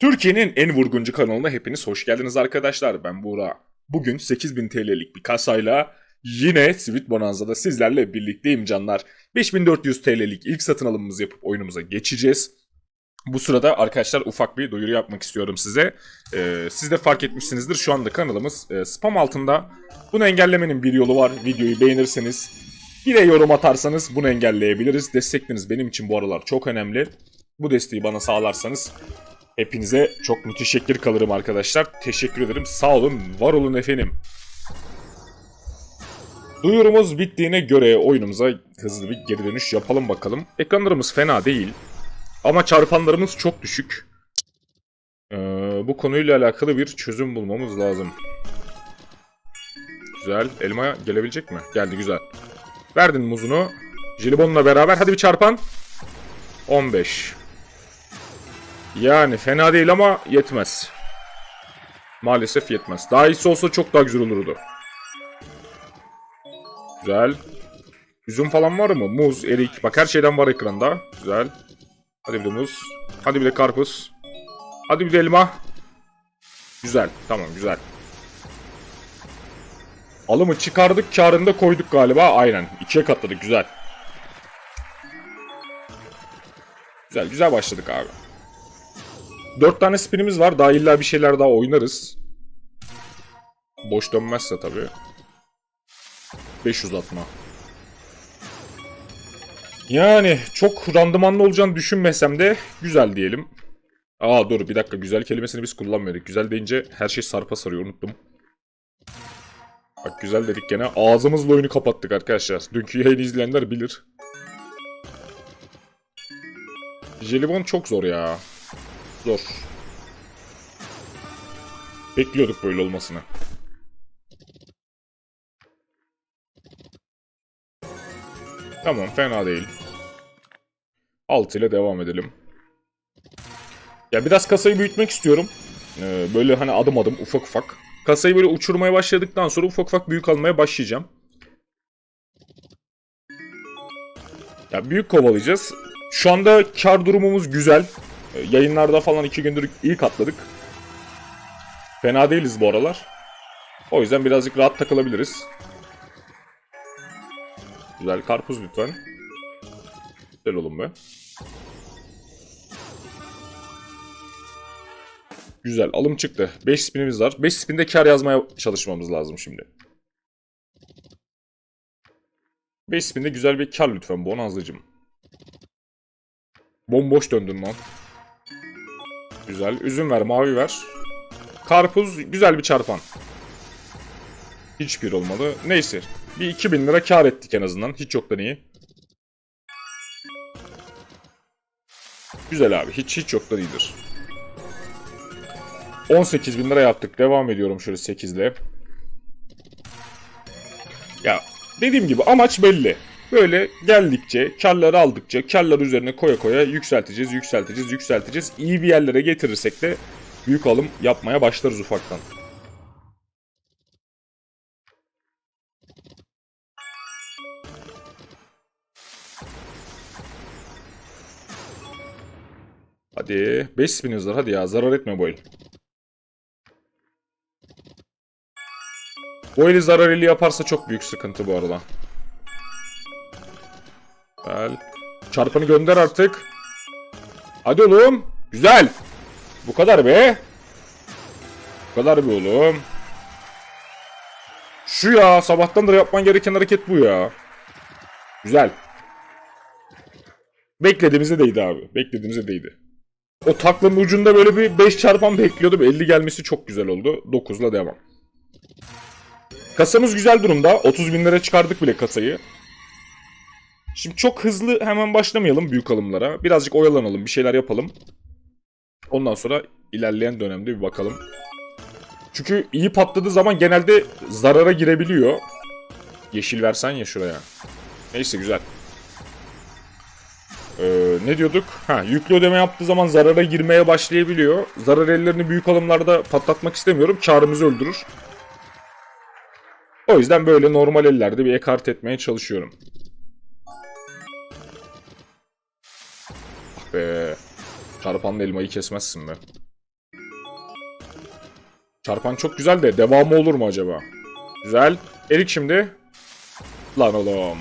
Türkiye'nin en vurguncu kanalına hepiniz hoş geldiniz arkadaşlar. Ben Buğra. Bugün 8000 TL'lik bir kasayla yine Sweet Bonanza'da sizlerle birlikteyim canlar. 5400 TL'lik ilk satın alımımızı yapıp oyunumuza geçeceğiz. Bu sırada arkadaşlar ufak bir duyuru yapmak istiyorum size. Ee, siz de fark etmişsinizdir şu anda kanalımız e, spam altında. Bunu engellemenin bir yolu var. Videoyu beğenirseniz bir de yorum atarsanız bunu engelleyebiliriz. Destekleriniz benim için bu aralar çok önemli. Bu desteği bana sağlarsanız hepinize çok müteşekkir kalırım arkadaşlar. Teşekkür ederim. Sağ olun, var olun efendim. Duyurumuz bittiğine göre oyunumuza hızlı bir geri dönüş yapalım bakalım. Ekranlarımız fena değil. Ama çarpanlarımız çok düşük. Ee, bu konuyla alakalı bir çözüm bulmamız lazım. Güzel. Elma gelebilecek mi? Geldi güzel. Verdin muzunu. Jelibonla beraber. Hadi bir çarpan. 15. Yani fena değil ama yetmez. Maalesef yetmez. Daha iyisi olsa çok daha güzel olurdu. Güzel. Üzüm falan var mı? Muz, erik. Bak her şeyden var ekranda. Güzel. Hadi bir de muz. Hadi bir de karpuz. Hadi bir de elma. Güzel. Tamam güzel. Alımı çıkardık karını da koyduk galiba. Aynen. İkiye katladık. Güzel. Güzel. Güzel başladık abi. Dört tane spinimiz var. Daha illa bir şeyler daha oynarız. Boş dönmezse tabii. 500 atma. Yani çok randımanlı olacağını düşünmesem de güzel diyelim. Aa dur bir dakika güzel kelimesini biz kullanmıyorduk. Güzel deyince her şey sarpa sarıyor unuttum. Bak güzel dedik gene. Ağzımızla oyunu kapattık arkadaşlar. Dünkü yayını izleyenler bilir. Jelibon çok zor ya. Zor. Bekliyorduk böyle olmasını. Tamam fena değil. 6 ile devam edelim. Ya biraz kasayı büyütmek istiyorum. Ee, böyle hani adım adım ufak ufak. Kasayı böyle uçurmaya başladıktan sonra ufak ufak büyük almaya başlayacağım. Ya büyük kovalayacağız. Şu anda kar durumumuz güzel. Ee, Yayınlarda falan iki gündür ilk atladık. Fena değiliz bu aralar. O yüzden birazcık rahat takılabiliriz. Güzel karpuz lütfen. Güzel olun be. Güzel alım çıktı. 5 spinimiz var. 5 spinde kar yazmaya çalışmamız lazım şimdi. 5 spinde güzel bir kar lütfen Bonanzacım. Bomboş döndün lan. Güzel. Üzüm ver, mavi ver. Karpuz güzel bir çarpan. Hiçbir olmadı. Neyse. Bir 2000 lira kar ettik en azından. Hiç yoktan iyi. Güzel abi. Hiç hiç yoktan iyidir. 18 bin lira yaptık. Devam ediyorum şöyle 8 ile. Ya dediğim gibi amaç belli. Böyle geldikçe, karları aldıkça, karları üzerine koya koya yükselteceğiz, yükselteceğiz, yükselteceğiz. İyi bir yerlere getirirsek de büyük alım yapmaya başlarız ufaktan. Hadi 5 spinimiz var hadi ya zarar etme bu el. Bu zarar eli yaparsa çok büyük sıkıntı bu arada. Güzel. Çarpanı gönder artık. Hadi oğlum. Güzel. Bu kadar be. Bu kadar be oğlum. Şu ya sabahtandır yapman gereken hareket bu ya. Güzel. Beklediğimize değdi abi. Beklediğimize değdi. O taklanın ucunda böyle bir 5 çarpan bekliyordum. 50 gelmesi çok güzel oldu. 9'la devam. Kasamız güzel durumda. 30 bin lira çıkardık bile kasayı. Şimdi çok hızlı hemen başlamayalım büyük alımlara. Birazcık oyalanalım, bir şeyler yapalım. Ondan sonra ilerleyen dönemde bir bakalım. Çünkü iyi patladığı zaman genelde zarara girebiliyor. Yeşil versen ya şuraya. Neyse güzel. Ee, ne diyorduk? Ha, yüklü ödeme yaptığı zaman zarara girmeye başlayabiliyor. Zarar ellerini büyük alımlarda patlatmak istemiyorum. Karımızı öldürür. O yüzden böyle normal ellerde bir ekart etmeye çalışıyorum. Be. Çarpanlı elmayı kesmezsin be. Çarpan çok güzel de devamı olur mu acaba? Güzel. Erik şimdi. Lan oğlum.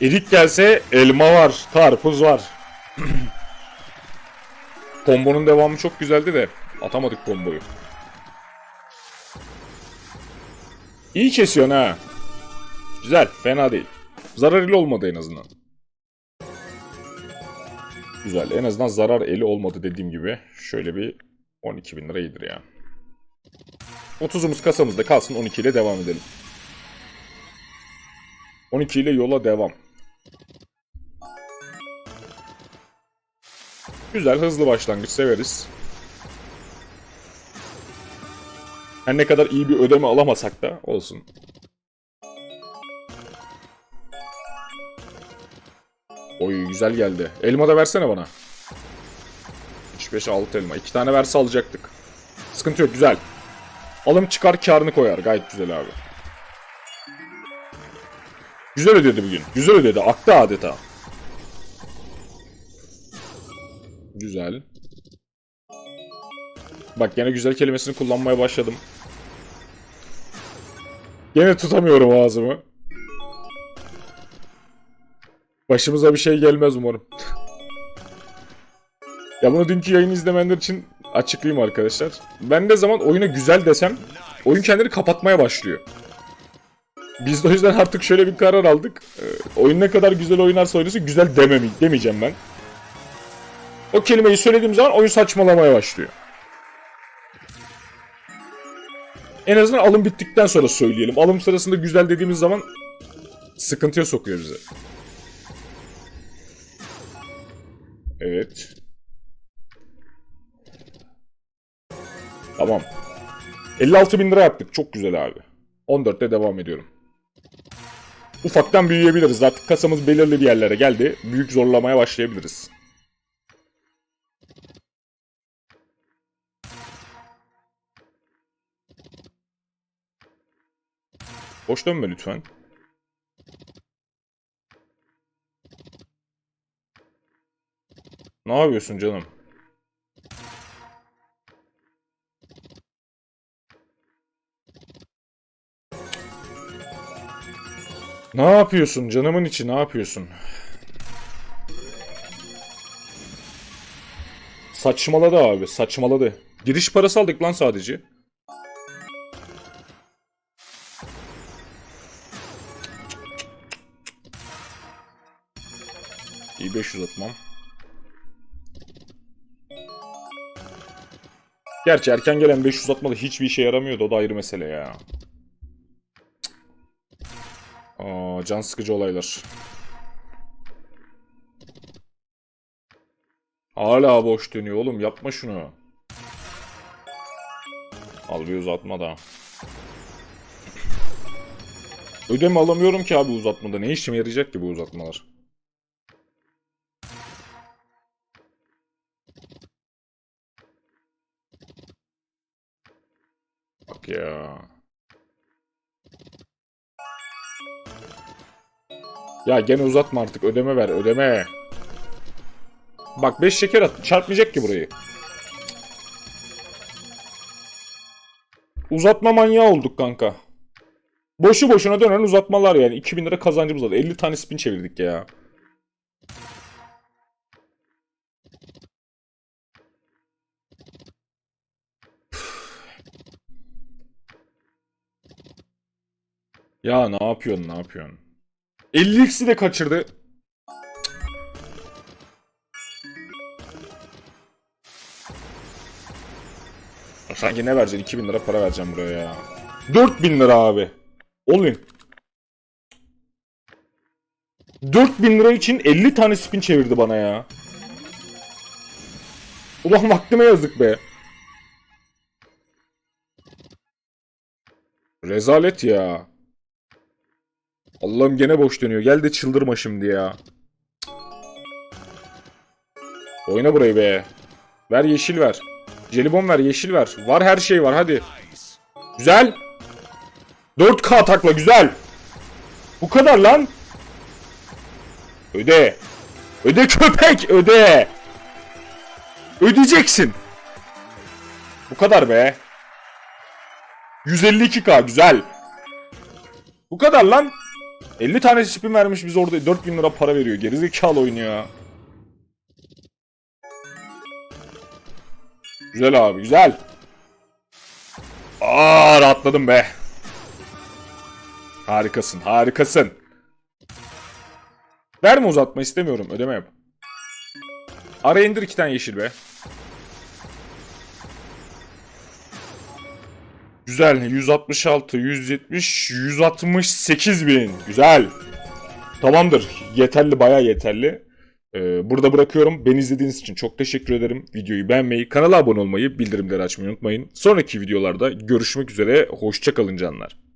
Erik gelse elma var, karpuz var. Kombonun devamı çok güzeldi de atamadık komboyu. İyi kesiyorsun ha. Güzel, fena değil. Zarar eli olmadı en azından. Güzel, en azından zarar eli olmadı dediğim gibi. Şöyle bir 12 bin lira iyidir ya. 30'umuz kasamızda kalsın 12 ile devam edelim. 12 ile yola devam. Güzel hızlı başlangıç severiz. Her ne kadar iyi bir ödeme alamasak da olsun. Oy güzel geldi. Elma da versene bana. 3 5 6 elma. 2 tane verse alacaktık. Sıkıntı yok güzel. Alım çıkar karını koyar. Gayet güzel abi. Güzel ödedi bugün. Güzel ödedi. Aktı adeta. Güzel. Bak gene güzel kelimesini kullanmaya başladım. Gene tutamıyorum ağzımı. Başımıza bir şey gelmez umarım. ya bunu dünkü yayın izlemeyenler için açıklayayım arkadaşlar. Ben ne zaman oyuna güzel desem oyun kendini kapatmaya başlıyor. Biz de o yüzden artık şöyle bir karar aldık. Ee, oyun ne kadar güzel oynarsa oynasın güzel dememi, demeyeceğim ben. O kelimeyi söylediğim zaman oyun saçmalamaya başlıyor. En azından alım bittikten sonra söyleyelim. Alım sırasında güzel dediğimiz zaman sıkıntıya sokuyor bizi. Evet. Tamam. 56 bin lira yaptık. Çok güzel abi. 14'te devam ediyorum. Ufaktan büyüyebiliriz. Artık kasamız belirli bir yerlere geldi. Büyük zorlamaya başlayabiliriz. Boş dönme lütfen. Ne yapıyorsun canım? Ne yapıyorsun canımın içi ne yapıyorsun? Saçmaladı abi saçmaladı. Giriş parası aldık lan sadece. İyi 500 atmam. Gerçi erken gelen 500 atmadı hiçbir işe yaramıyordu o da ayrı mesele ya. Aa, can sıkıcı olaylar. Hala boş dönüyor oğlum yapma şunu. Al bir uzatma da. Ödeme alamıyorum ki abi uzatmada. Ne işime yarayacak ki bu uzatmalar? Bak ya. Ya gene uzatma artık ödeme ver ödeme. Bak 5 şeker at çarpmayacak ki burayı. Uzatma manyağı olduk kanka. Boşu boşuna dönen uzatmalar yani. 2000 lira kazancımız var. 50 tane spin çevirdik ya. Ya ne yapıyorsun ne yapıyorsun? 50x'i de kaçırdı. Sanki ne vereceksin? 2000 lira para vereceğim buraya ya. 4000 lira abi. Olin. 4000 lira için 50 tane spin çevirdi bana ya. Ulan vaktime yazık be. Rezalet ya. Allah'ım gene boş dönüyor. Gel de çıldırma şimdi ya. Oyna burayı be. Ver yeşil ver. Jelibon ver yeşil ver. Var her şey var hadi. Güzel. 4K takla güzel. Bu kadar lan. Öde. Öde köpek öde. Ödeyeceksin. Bu kadar be. 152k güzel. Bu kadar lan. 50 tane spin vermiş biz orada 4000 lira para veriyor. Gerizekalı oyun ya. Güzel abi güzel. Aa rahatladım be. Harikasın harikasın. Verme uzatma istemiyorum ödeme yap. Araya indir iki tane yeşil be. Güzel 166, 170, 168 bin. Güzel. Tamamdır. Yeterli bayağı yeterli. Ee, burada bırakıyorum. Beni izlediğiniz için çok teşekkür ederim. Videoyu beğenmeyi, kanala abone olmayı, bildirimleri açmayı unutmayın. Sonraki videolarda görüşmek üzere. Hoşçakalın canlar.